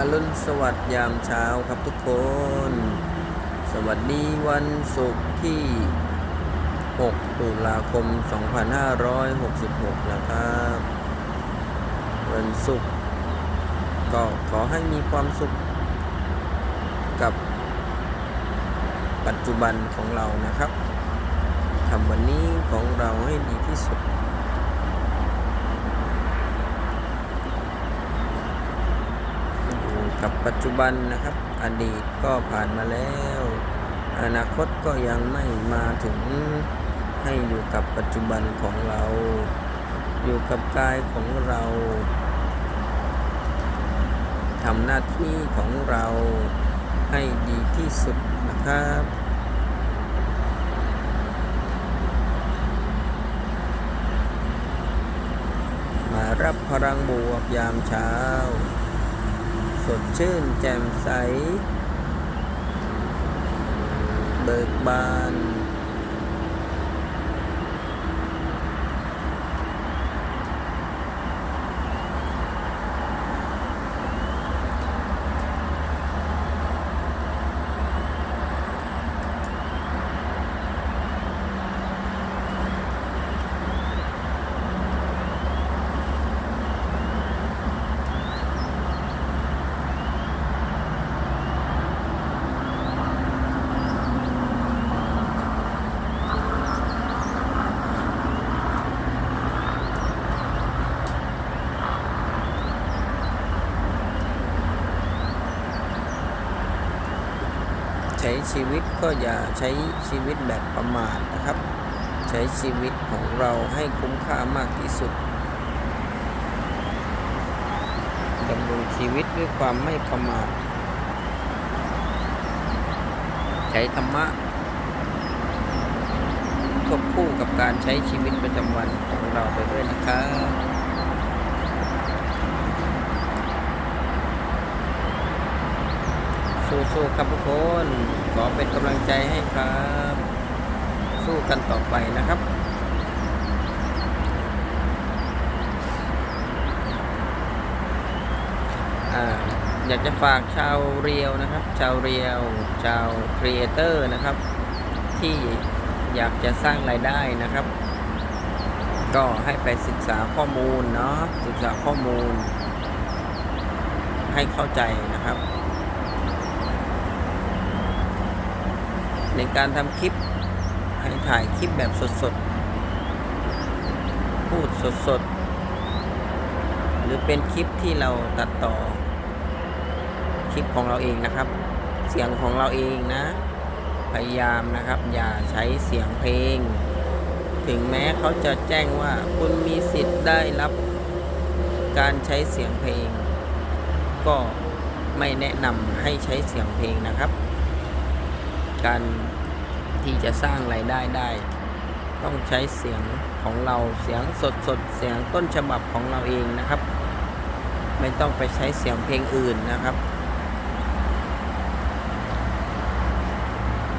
อรุณสวัสดิ์ยามเช้าครับทุกคน สวัสดีวันศุกร์ที่ 6 ตุลาคม 2566 นะครับ วันศุกร์ก็ขอให้มีความสุขกับปัจจุบันของเรานะครับทำวันนี้ของเราให้ดีที่สุด อยู่ กับปัจจุบันนะครับ อดีตก็ผ่านมาแล้ว อนาคตก็ยังไม่มาถึงให้อยู่กับปัจจุบันของเรา อยู่กับกายของเราทำหน้าที่ของเราให้ดีที่สุดนะครับมารับพลังบวกยามเช้า สดชื่นแจ่มใส เบิกบาน ใช้ชีวิตก็อย่าใช้ชีวิตแบบประมาทนะครับ ใช้ชีวิตของเราให้คุ้มค่ามากที่สุดดำรงชีวิตด้วยความไม่ประมาทใช้ธรรมะควบคู่กับการใช้ชีวิตประจำวันของเราไปด้วยนะครับ สู้ๆครับทุกคน ขอเป็นกำลังใจให้ครับ สู้กันต่อไปนะครับอ่าอยากจะฝากชาวเรียวนะครับ ชาวเรียว ชาวครีเอเตอร์นะครับ ที่อยากจะสร้างรายได้นะครับ ก็ให้ไปศึกษาข้อมูลเนาะศึกษาข้อมูล ให้เข้าใจนะครับ ในการทำคลิป ให้ถ่ายคลิปแบบสดๆ พูดสดๆ หรือเป็นคลิปที่เราตัดต่อ คลิปของเราเองนะครับ เสียงของเราเองนะ พยายามนะครับ อย่าใช้เสียงเพลง ถึงแม้เขาจะแจ้งว่าคุณมีสิทธิ์ได้รับการใช้เสียงเพลง ก็ไม่แนะนำให้ใช้เสียงเพลงนะครับ การที่จะสร้างรายได้ได้ ต้องใช้เสียงของเราเสียงสดสดเสียงต้นฉบับของเราเองนะครับ ไม่ต้องไปใช้เสียงเพลงอื่นนะครับ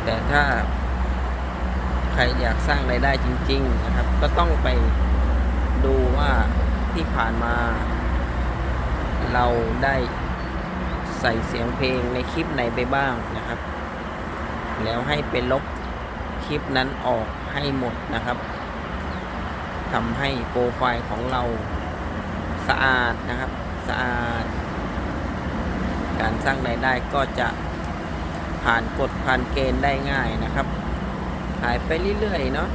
แต่ถ้าใครอยากสร้างรายได้จริง ๆ นะครับ ก็ต้องไปดูว่าที่ผ่านมา เราได้ใส่เสียงเพลงในคลิปไหนไปบ้างนะครับ แล้วให้ไปลบคลิปนั้นออกให้หมดนะครับทำให้โปรไฟล์ของเราสะอาดนะครับสะอาด การสร้างรายได้ก็จะผ่านกฎผ่านเกณฑ์ได้ง่ายนะครับ ถ่ายไปเรื่อยๆเนาะ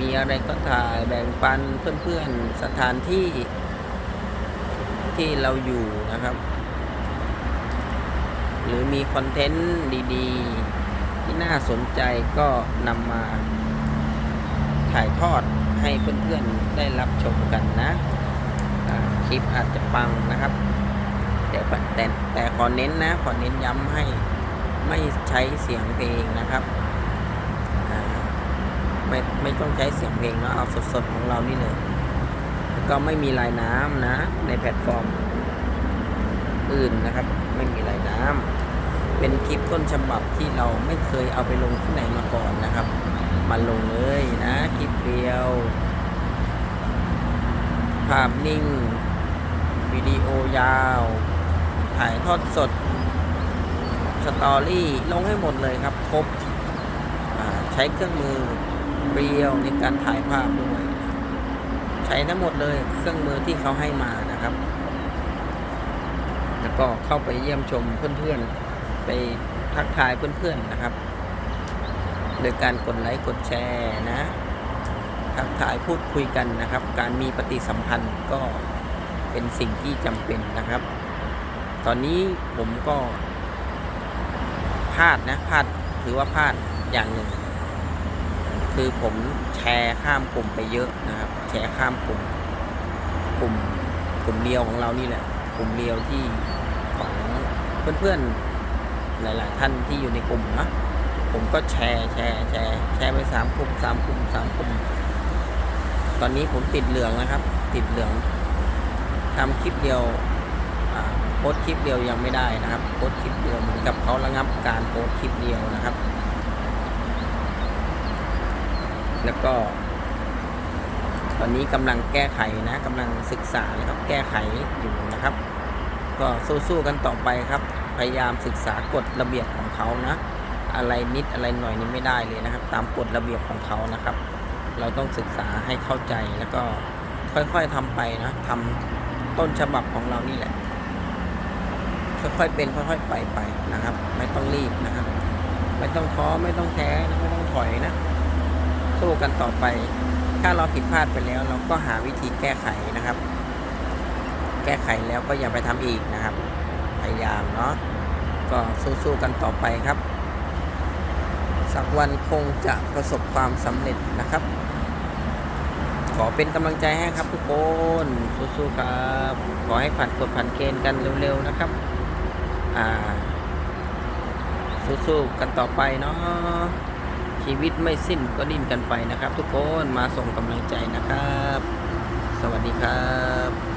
มีอะไรก็ถ่ายแบ่งปันเพื่อนๆสถานที่ที่เราอยู่นะครับ หรือมีคอนเทนต์ดี ๆ น่าสนใจก็นำมาถ่ายทอดให้เพื่อนๆได้รับชมกันนะคลิปอาจจะปังนะครับ แต่แต่แต่ขอเน้นนะขอเน้นย้ำให้ไม่ใช้เสียงเพลงนะครับไม่ไม่ต้องใช้เสียงเพลงเนาะเอาสดๆของเรานี่เลยก็ไม่มีลายน้ำนะ ในแพลตฟอร์ม อื่นนะครับ ไม่มีลายน้ำ เป็นคลิปต้นฉบับที่เราไม่เคยเอาไปลงที่ไหนมาก่อนนะครับ มาลงเลยนะคลิปเดียว ภาพนิ่ง วิดีโอยาว ถ่ายทอดสด สตอรี่ลงให้หมดเลยครับ ครบใช้เครื่องมือเรียวในการถ่ายภาพด้วย ใช้ทั้งหมดเลยเครื่องมือที่เขาให้มานะครับ แล้วก็เข้าไปเยี่ยมชมเพื่อนๆ ไปทักทายเพื่อนๆนะครับ โดยการกดไลค์กดแชร์นะทักทายพูดคุยกันนะครับ การมีปฏิสัมพันธ์ก็เป็นสิ่งที่จำเป็นนะครับ ตอนนี้ผมก็พลาดนะพลาดถือว่าพลาดอย่างหนึ่ง คือผมแชร์ข้ามกลุ่มไปเยอะนะครับ แชร์ข้ามกลุ่มกลุ่มกลุ่มเดียวของเรานี่แหละ กลุ่มเดียวที่ของเพื่อนๆ หลาย ๆ ท่านที่อยู่ในกลุ่มนะผมก็แชร์แชร์แชร์แชร์ไปสามกลุ่มสามกลุ่มสามกลุ่ม ตอนนี้ผมติดเหลืองนะครับ ติดเหลืองทำคลิปเดียวโพสคลิปเดียวยังไม่ได้นะครับโพสคลิปเดียวเหมือนกับเขาระงับการโพสคลิปเดียวนะครับ แล้วก็ ตอนนี้กำลังแก้ไขนะกำลังศึกษาแล้วก็แก้ไขอยู่นะครับ ก็สู้ๆกันต่อไปครับ พยายามศึกษากฎระเบียบของเขานะ อะไรนิดอะไรหน่อยนี่ไม่ได้เลยนะครับ ตามกฎระเบียบของเขานะครับ เราต้องศึกษาให้เข้าใจแล้วก็ค่อยๆทำไปนะทำต้นฉบับของเรานี่แหละ ค่อยๆเป็นค่อยๆไปไปนะครับ ไม่ต้องรีบนะครับ ไม่ต้องท้อไม่ต้องแท้นะไม่ต้องถอยนะสู้กันต่อไป ถ้าเราผิดพลาดไปแล้ว เราก็หาวิธีแก้ไขนะครับ แก้ไขแล้วก็อย่าไปทำอีกนะครับ ยายามเนาะก็สู้ๆกันต่อไปครับ สักวันคงจะประสบความสำเร็จนะครับ ขอเป็นกำลังใจให้ครับทุกคนสู้ๆครับ ขอให้ผ่านกฎผ่านเกณฑ์กันเร็วๆนะครับ อ่า สู้ๆกันต่อไปเนาะชีวิตไม่สิ้นก็ดิ้นกันไปนะครับ ทุกคนมาส่งกำลังใจนะครับ สวัสดีครับ